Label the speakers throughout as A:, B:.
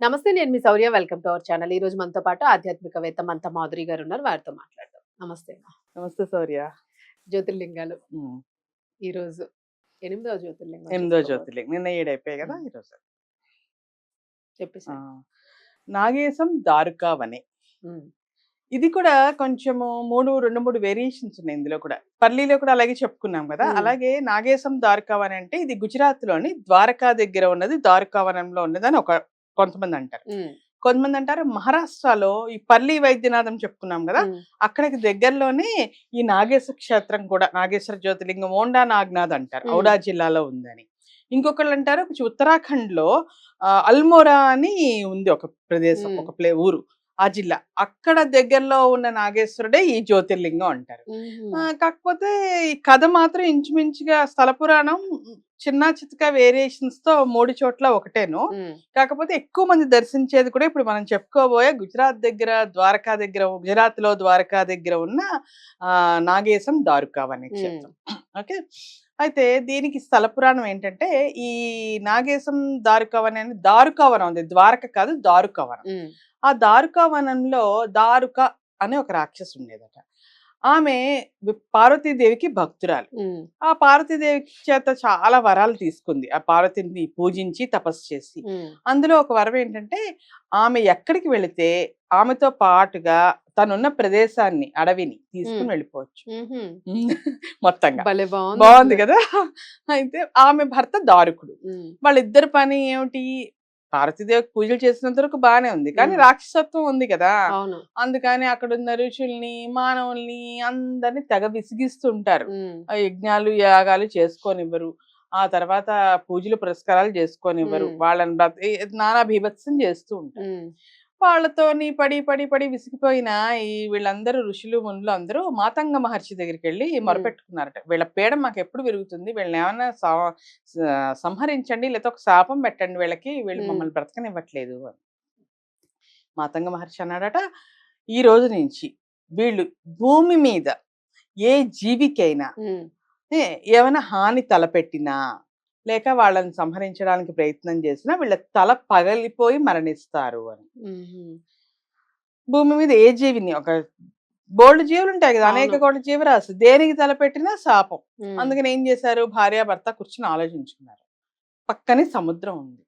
A: నమస్తే నేను మీ Shaurya welcome to our channel. ఈ రోజు మనతో పాటు ఆధ్యాత్మికవేత్త మంత మాధురి గారు ఉన్నారు. వారితో మాట్లాడదాం. నమస్తే.
B: నమస్తే సౌర్య.
A: జ్యోతిర్లింగాలు. ఈ రోజు ఎనిమిదవ జ్యోతిర్లింగం
B: ఎనిమిదో. జ్యోతిర్లింగం. నిన్న ఏడైపోయాయి కదా
A: ఉమ్.
B: ఈరోజు
A: చెప్పేసి
B: నాగేశం దారుకావనే. ఇది కూడా కొంచెము మూడు రెండు మూడు వేరియేషన్స్ ఉన్నాయి ఇందులో కూడా. పల్లీలో కూడా అలాగే చెప్పుకున్నాం కదా. అలాగే నాగేశం ద్వారకావన్ అంటే ఇది గుజరాత్లోని ద్వారకా దగ్గర ఉన్నది. ద్వారకావనంలో ఉన్నది అని ఒక కొంతమంది అంటారు. కొంతమంది అంటారు మహారాష్ట్రలో ఈ పల్లి వైద్యనాథం చెప్పుకున్నాం కదా అక్కడికి దగ్గరలోనే ఈ నాగేశ్వర క్షేత్రం కూడా నాగేశ్వర జ్యోతిర్లింగం ఓండా నాగ్నాథ్ అంటారు. ఔడా జిల్లాలో ఉందని. ఇంకొకళ్ళు అంటారు కొంచెం ఉత్తరాఖండ్లో అల్మోరా అని ఉంది ఒక ప్రదేశం. ఒక ప్లే ఊరు. ఆ జిల్లా. అక్కడ దగ్గరలో ఉన్న నాగేశ్వరుడే ఈ జ్యోతిర్లింగం అంటారు. కాకపోతే ఈ కథ మాత్రం ఇంచుమించుగా స్థల పురాణం చిన్న చితక వేరియేషన్స్తో మూడు చోట్ల ఒకటేను. కాకపోతే ఎక్కువ మంది దర్శించేది కూడా ఇప్పుడు మనం చెప్పుకోబోయే గుజరాత్ దగ్గర ద్వారకా దగ్గర గుజరాత్లో ద్వారకా దగ్గర ఉన్న ఆ నాగేశం దారుకావ్ అనే క్షేత్రం ఓకే? అయితే దీనికి స్థల పురాణం ఏంటంటే ఈ నాగేశం దారుకవనం అని దారుకవనం ఉంది. ద్వారక కాదు దారుకవనం. ఆ దారుకవనంలో దారుక అనే ఒక రాక్షసు ఉండేదట. ఆమె పార్వతీదేవికి భక్తురాలు. ఆ పార్వతీదేవి చేత చాలా వరాలు తీసుకుంది. ఆ పార్వతిని పూజించి తపస్సు చేసి. అందులో ఒక వరం ఏంటంటే ఆమె ఎక్కడికి వెళితే ఆమెతో పాటుగా తనున్న ప్రదేశాన్ని అడవిని తీసుకుని. వెళ్ళిపోవచ్చు. మొత్తంగా.
A: బాగుంది.
B: కదా? అయితే ఆమె భర్త దారుకుడు. వాళ్ళిద్దరి పని ఏమిటి? పార్వతీదేవికి పూజలు చేసినంత వరకు బాగానే ఉంది. కానీ. రాక్షసత్వం ఉంది కదా? అందుకని అక్కడ ఉన్న ఋషుల్ని మానవుల్ని అందరిని తెగ విసిగిస్తుంటారు. యజ్ఞాలు యాగాలు చేసుకోనివ్వరు. ఆ తర్వాత పూజలు పురస్కారాలు చేసుకోనివ్వరు.
A: మ్మ్.
B: వాళ్ళని నానా బీభత్సం చేస్తూ ఉంటారు. వాళ్ళతోని పడి పడి పడి విసిగిపోయిన ఈ వీళ్ళందరూ ఋషులు మునులు అందరూ మాతంగ మహర్షి దగ్గరికి వెళ్ళి మొరపెట్టుకున్నారట. వీళ్ళ పీడ మాకు ఎప్పుడు పెరుగుతుంది వీళ్ళని ఏమైనా సంహరించండి లేకపోతే ఒక శాపం పెట్టండి వీళ్ళకి వీళ్ళు
A: మ్మ్.
B: మమ్మల్ని బ్రతకనివ్వట్లేదు అని. మాతంగ మహర్షి అన్నాడట ఈ రోజు నుంచి వీళ్ళు భూమి మీద ఏ జీవికైనా ఏమైనా హాని తలపెట్టినా లేక వాళ్ళని సంహరించడానికి ప్రయత్నం చేసినా వీళ్ళ తల పగలిపోయి మరణిస్తారు అని. భూమి మీద ఏ జీవిని ఒక బోల్డ్ జీవులు ఉంటాయి కదా అనేక. కోట్ల జీవరాశి. దేనికి తలపెట్టినా శాపం. అందుకని ఏం చేశారు? భార్య భర్త కూర్చుని ఆలోచించుకున్నారు. పక్కనే సముద్రం ఉంది.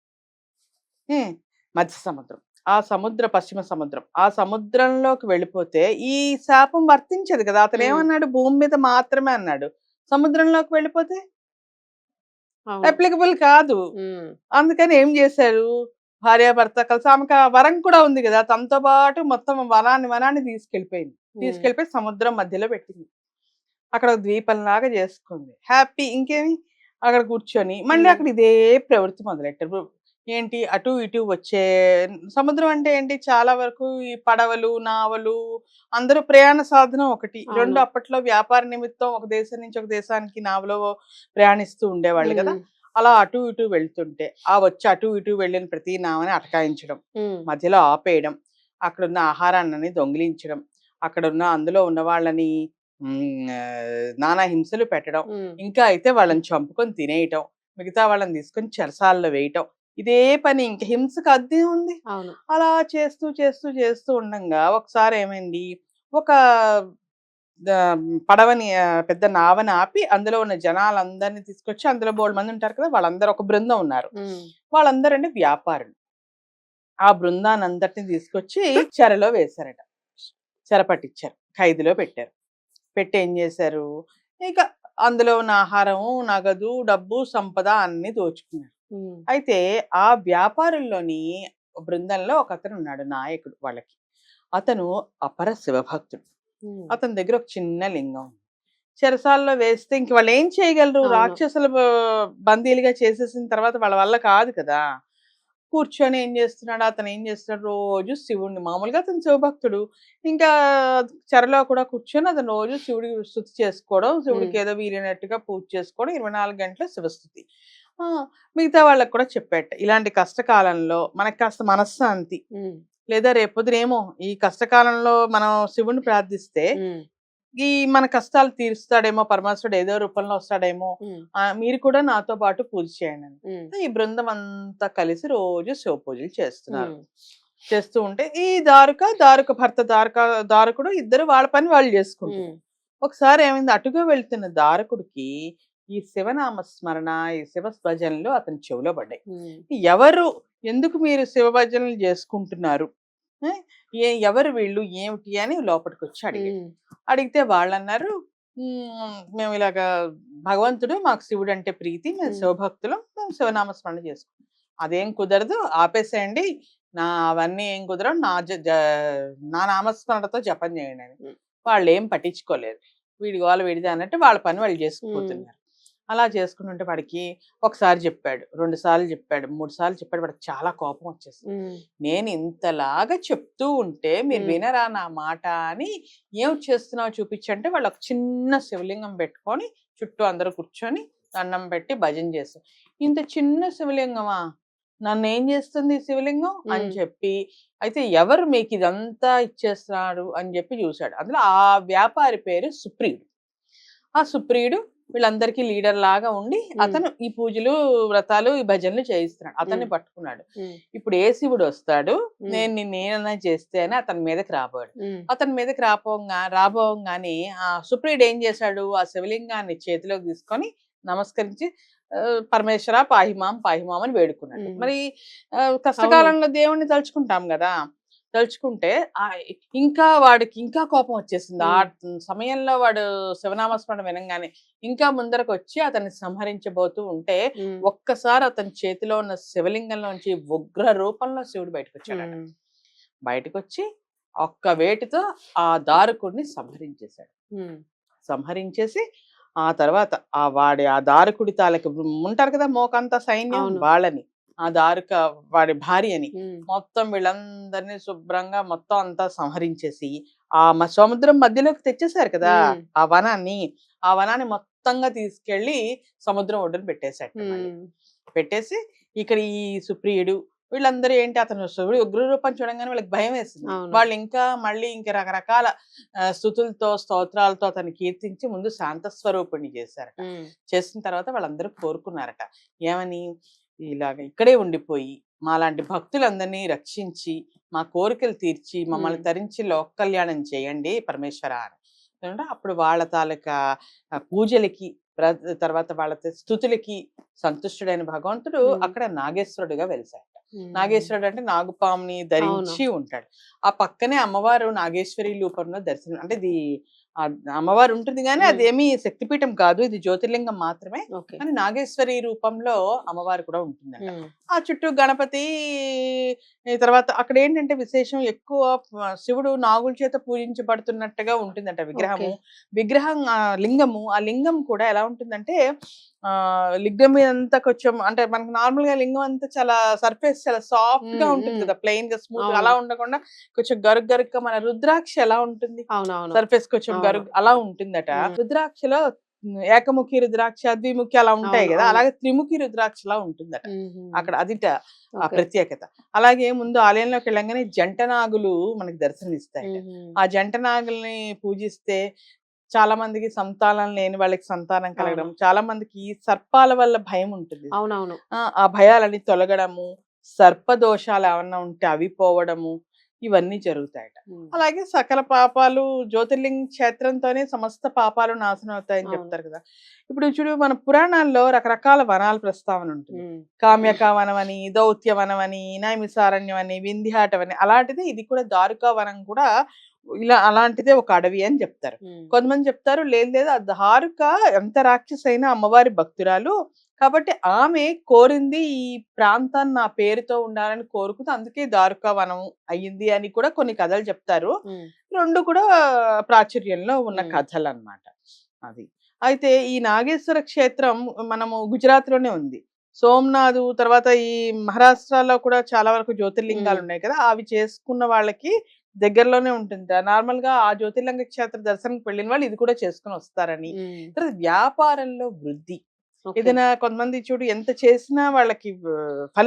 B: మధ్య సముద్రం. ఆ సముద్ర పశ్చిమ సముద్రం. ఆ సముద్రంలోకి వెళ్ళిపోతే ఈ శాపం వర్తించదు కదా. అతను. ఏమన్నాడు? భూమి మీద మాత్రమే అన్నాడు. సముద్రంలోకి వెళ్ళిపోతే. అప్లికబుల్ కాదు. అందుకని ఏం చేశారు? భార్యాభర్త కలిసి ఆమెకు వరం కూడా ఉంది కదా! తనతో పాటు మొత్తం వనాన్ని వనాన్ని తీసుకెళ్ళిపోయింది.
A: ఉమ్,
B: తీసుకెళ్ళిపోయి సముద్రం మధ్యలో పెట్టింది. అక్కడ ఒక ద్వీపంలాగా చేసుకుంది. హ్యాపీ ఇంకేమి? అక్కడ కూర్చొని మళ్ళీ. అక్కడ ఇదే ప్రవృత్తి మొదలెట్టారు. ఏంటి? అటు ఇటు వచ్చే సముద్రం అంటే ఏంటి? చాలా వరకు ఈ పడవలు నావలు అందరూ ప్రయాణ సాధనం ఒకటి. రెండు. అప్పట్లో వ్యాపార నిమిత్తం ఒక దేశం నుంచి ఒక దేశానికి నావలో ప్రయాణిస్తూ ఉండేవాళ్ళు కదా! అలా అటు ఇటు వెళ్తుంటే ఆ వచ్చి అటు ఇటు వెళ్ళిన ప్రతి నావని అటకాయించడం మధ్యలో ఆపేయడం అక్కడున్న ఆహారాన్ని దొంగిలించడం అక్కడున్న అందులో ఉన్న వాళ్ళని నానా హింసలు పెట్టడం ఇంకా అయితే వాళ్ళని చంపుకొని తినేయటం మిగతా వాళ్ళని తీసుకొని చెరసాల్లో వేయటం ఇదే పని ఇంక హింసకు అద్దె ఉంది. అలా చేస్తూ చేస్తూ చేస్తూ ఉండంగా ఒకసారి ఏమైంది? ఒక పడవని పెద్ద నావని ఆపి అందులో ఉన్న జనాలందరినీ తీసుకొచ్చి అందులో బోల్డ్ మంది ఉంటారు కదా! వాళ్ళందరూ ఒక బృందం ఉన్నారు. వాళ్ళందరూ అంటే వ్యాపారులు. ఆ బృందాన్ని అందరిని తీసుకొచ్చి చెరలో వేశారట. చెర పట్టించారు ఖైదులో పెట్టారు. పెట్టి ఏం చేశారు? ఇక అందులో ఉన్న ఆహారము నగదు డబ్బు సంపద అన్ని దోచుకున్నారు. అయితే ఆ వ్యాపారుల్లోని బృందంలో ఒక అతను ఉన్నాడు నాయకుడు వాళ్ళకి. అతను అపర శివభక్తుడు. అతని దగ్గర ఒక చిన్న లింగం. చెరసాల్లో వేస్తే ఇంక వాళ్ళు ఏం చేయగలరు. రాక్షసుల బందీలుగా చేసేసిన తర్వాత వాళ్ళ వల్ల కాదు కదా! కూర్చొని ఏం చేస్తున్నాడు? అతను ఏం చేస్తున్నాడు? రోజు శివుడిని మామూలుగా అతను శివభక్తుడు. ఇంకా చెరలో కూడా కూర్చొని అతను రోజు శివుడికి స్థుతి చేసుకోవడం శివుడికి ఏదో వీలైనట్టుగా పూజ చేసుకోవడం ఇరవై నాలుగు గంటల శివస్థుతి. మిగతా వాళ్ళకి కూడా చెప్పేట. ఇలాంటి కష్టకాలంలో మనకి కాస్త మనశ్శాంతి. లేదా రేపొద్దునేమో ఈ కష్టకాలంలో మనం శివుడిని ప్రార్థిస్తే ఈ మన కష్టాలు తీరుస్తాడేమో పరమేశ్వరుడు ఏదో రూపంలో వస్తాడేమో మీరు కూడా నాతో పాటు పూజ చేయండి ఈ బృందం అంతా కలిసి రోజు శివ పూజలు చేస్తున్నారు. చేస్తూ ఉంటే ఈ దారుక దారుక భర్త దారుక దారుకుడు ఇద్దరు వాళ్ళ పని వాళ్ళు చేసుకుంటారు. ఒకసారి ఏమైంది? అటుగా వెళ్తున్న దారకుడికి ఈ శివనామ స్మరణ ఈ శివ భజనలు అతని చెవిలో పడ్డాయి. ఎవరు ఎందుకు మీరు శివ భజనలు చేసుకుంటున్నారు? ఏ? ఎవరు వీళ్ళు? ఏమిటి? అని లోపలికి వచ్చి అడిగాడు.
A: ఉమ్,
B: అడిగితే వాళ్ళు అన్నారు "మ్మ్, ఇలాగా భగవంతుడు మాకు శివుడు అంటే ప్రీతి మేము. శివభక్తులం మేము శివనామ స్మరణ చేసుకుంటాం. అదేం కుదరదు ఆపేసేయండి. నా అవన్నీ ఏం కుదరవు. నా నా నామస్మరణతో జపం చేయండి అని. వాళ్ళు ఏం పట్టించుకోలేదు. వీడి వాళ్ళు వీడిది అన్నట్టు వాళ్ళ పని వాళ్ళు చేసుకుపోతున్నారు. అలా చేసుకుంటుంటే వాడికి ఒకసారి చెప్పాడు రెండు సార్లు చెప్పాడు మూడు సార్లు చెప్పాడు వాడికి చాలా కోపం వచ్చేసింది.
A: ఉమ్,
B: నేను ఇంతలాగా చెప్తూ ఉంటే మీరు. వినరా నా మాట అని ఏం చేస్తున్నావు చూపించంటే వాళ్ళు ఒక చిన్న శివలింగం పెట్టుకొని చుట్టూ అందరూ కూర్చొని దండం పెట్టి భజన చేస్తారు. ఇంత చిన్న శివలింగమా? నన్ను ఏం చేస్తుంది శివలింగం? అని. చెప్పి అయితే ఎవరు మీకు ఇదంతా ఇచ్చేస్తున్నారు అని చెప్పి చూశాడు. అందులో ఆ వ్యాపారి పేరు సుప్రియుడు. ఆ సుప్రియుడు వీళ్ళందరికీ లీడర్ లాగా ఉండి. అతను ఈ పూజలు వ్రతాలు ఈ భజనలు చేయిస్తున్నాడు. అతన్ని. పట్టుకున్నాడు. ఇప్పుడు ఏ శివుడు వస్తాడు. నేను నిన్ను ఏమన్నా చేస్తే అని అతని మీదకి రాబోడు. అతని మీదకి రాపోగా రాబోగానే ఆ సుప్రియుడు ఏం చేశాడు? ఆ శివలింగాన్ని చేతిలోకి తీసుకొని నమస్కరించి పరమేశ్వర పాహిమాం పాహిమాం అని వేడుకున్నాడు. మరి కష్టకాలంలో దేవుణ్ణి తలుచుకుంటాం కదా? తలుచుకుంటే ఆ ఇంకా వాడికి ఇంకా కోపం వచ్చేసింది. ఆ సమయంలో వాడు శివనామస్మరణ వినంగానే ఇంకా ముందరకు వచ్చి అతన్ని సంహరించబోతూ ఉంటే ఒక్కసారి అతని చేతిలో ఉన్న శివలింగంలోంచి ఉగ్ర రూపంలో శివుడు బయటకు వచ్చాడు బయటకు వచ్చి ఒక్క వేటితో ఆ దారుకుడిని సంహరించేశాడు. సంహరించేసి ఆ తర్వాత ఆ వాడి ఆ దారుకుడి తాలూకు ఉంటారు కదా మోకంత సైన్యం. వాళ్ళని ఆ దారుక వాడి భార్యని మొత్తం వీళ్ళందరినీ శుభ్రంగా మొత్తం అంతా సంహరించేసి ఆ మ- సముద్రం మధ్యలోకి తెచ్చేశారు కదా. ఆ వనాన్ని. ఆ వనాన్ని మొత్తంగా తీసుకెళ్ళి సముద్రం ఒడ్డున పెట్టేశాడు పెట్టేసి ఇక్కడ ఈ సుప్రియుడు వీళ్ళందరూ ఏంటి అతను శివుడు ఉగ్ర రూపం చూడంగానే వాళ్ళకి భయం వేసింది.
A: అవును.
B: వాళ్ళు ఇంకా మళ్ళీ ఇంకా రకరకాల ఆ, స్తుతులతో స్తోత్రాలతో అతన్ని కీర్తించి ముందు శాంత స్వరూపుణ్ణి చేశారట చేసిన తర్వాత వాళ్ళందరూ కోరుకున్నారట ఏమని? ఇలాగ ఇక్కడే ఉండిపోయి మాలాంటి భక్తులందరినీ రక్షించి మా కోరికలు తీర్చి మమ్మల్ని
A: మ్మ్.
B: తరించి లోక కళ్యాణం చేయండి పరమేశ్వర అని. అప్పుడు వాళ్ళ తాలూకా పూజలకి తర్వాత వాళ్ళ స్థుతులకి సంతుష్టుడైన భగవంతుడు. అక్కడ నాగేశ్వరుడుగా వెలిశాడు
A: ఉమ్,
B: నాగేశ్వరుడు అంటే నాగుపాముని ధరించి ఉంటాడు. ఆ పక్కనే అమ్మవారు నాగేశ్వరి రూపంలో దర్శనం అంటే ఇది అమ్మవారు ఉంటుంది కానీ. అదేమి శక్తిపీఠం కాదు. ఇది జ్యోతిర్లింగం మాత్రమే. కానీ నాగేశ్వరి రూపంలో అమ్మవారు కూడా ఉంటుందంట.
A: ఉమ్,
B: ఆ చుట్టూ గణపతి తర్వాత అక్కడ ఏంటంటే విశేషం ఎక్కువ శివుడు నాగుల చేత పూజించబడుతున్నట్టుగా ఉంటుందంట విగ్రహము. విగ్రహం లింగము ఆ లింగం కూడా ఎలా ఉంటుందంటే లింగం మీద అంతా కొంచెం అంటే మనకు నార్మల్గా లింగం అంతా చాలా సర్ఫేస్ చాలా
A: సాఫ్ట్గా
B: ఉంటుంది. కదా ప్లెయిన్గా స్మూత్. అలా ఉండకుండా కొంచెం గరుగ్ గరుగ్గా మన రుద్రాక్ష ఎలా ఉంటుంది సర్ఫేస్ కొంచెం. గరుగ్ అలా ఉంటుందట. రుద్రాక్షలో ఏకముఖి రుద్రాక్ష ద్విముఖి అలా ఉంటాయి కదా. అలాగే త్రిముఖి రుద్రాక్షలా ఉంటుందట అక్కడ అదిట ఆ. ప్రత్యేకత అలాగే ముందు ఆలయంలోకి వెళ్ళంగానే జంట నాగులు మనకి దర్శనమిస్తాయి ఆ జంట నాగుల్ని పూజిస్తే చాలా మందికి సంతానం లేని వాళ్ళకి సంతానం కలగడం చాలా మందికి సర్పాల వల్ల భయం ఉంటుంది.
A: అవునవును.
B: ఆ, భయాలన్నీ తొలగడము సర్ప దోషాలు ఏమన్నా ఉంటే అవి పోవడము ఇవన్నీ జరుగుతాయట. అలాగే సకల పాపాలు జ్యోతిర్లింగ క్షేత్రంతోనే సమస్త పాపాలు నాశనం అవుతాయని. చెప్తారు కదా. ఇప్పుడు చూడు మన పురాణాల్లో రకరకాల వనాల ప్రస్తావన ఉంటుంది. కామ్యక వనం అని దౌత్య వనం అని నైమిసారణ్యం అని వింధ్యాటం అని అలాంటిది ఇది కూడా దారుకా వనం కూడా ఇలా అలాంటిదే ఒక అడవి అని చెప్తారు. కొంతమంది చెప్తారు లేదు లేదు ఆ దారుక ఎంత రాక్షసైన అమ్మవారి భక్తురాలు. కాబట్టి ఆమె కోరింది ఈ ప్రాంతాన్ని నా పేరుతో ఉండాలని కోరుకుంది అందుకే దారుకా వనం అయ్యింది అని కూడా కొన్ని కథలు చెప్తారు. రెండు కూడా ప్రాచుర్యంలో ఉన్న. కథలు అన్నమాట అది. అయితే ఈ నాగేశ్వర క్షేత్రం మనము గుజరాత్లోనే ఉంది. సోమనాథ్ తర్వాత ఈ మహారాష్ట్రలో కూడా చాలా వరకు జ్యోతిర్లింగాలు. ఉన్నాయి కదా అవి చేసుకున్న వాళ్ళకి దగ్గరలోనే ఉంటుంది. నార్మల్గా ఆ జ్యోతిర్లింగ క్షేత్ర దర్శనంకి వెళ్ళిన వాళ్ళు ఇది కూడా చేసుకుని వస్తారని. తర్వాత వ్యాపారంలో వృద్ధి. ఏదైనా కొంతమంది చూడు ఎంత చేసినా వాళ్ళకి